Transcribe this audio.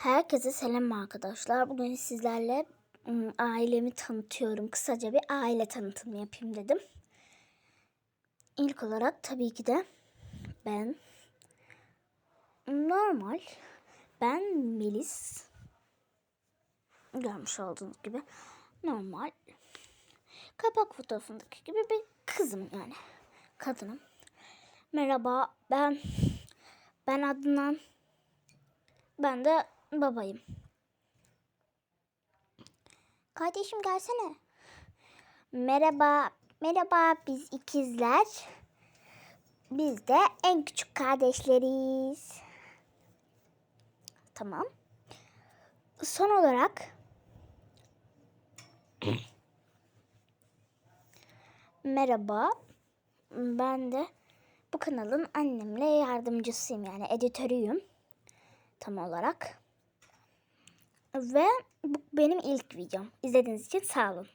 Herkese selam arkadaşlar. Bugün sizlerle ım, ailemi tanıtıyorum. Kısaca bir aile tanıtımı yapayım dedim. İlk olarak tabii ki de ben normal ben Melis görmüş olduğunuz gibi normal kapak fotoğrafındaki gibi bir kızım yani kadınım. Merhaba ben ben Adnan ben de babayım. Kardeşim gelsene. Merhaba. Merhaba biz ikizler. Biz de en küçük kardeşleriz. Tamam. Son olarak Merhaba. Ben de bu kanalın annemle yardımcısıyım yani editörüyüm tam olarak. Ve bu benim ilk videom. İzlediğiniz için sağ olun.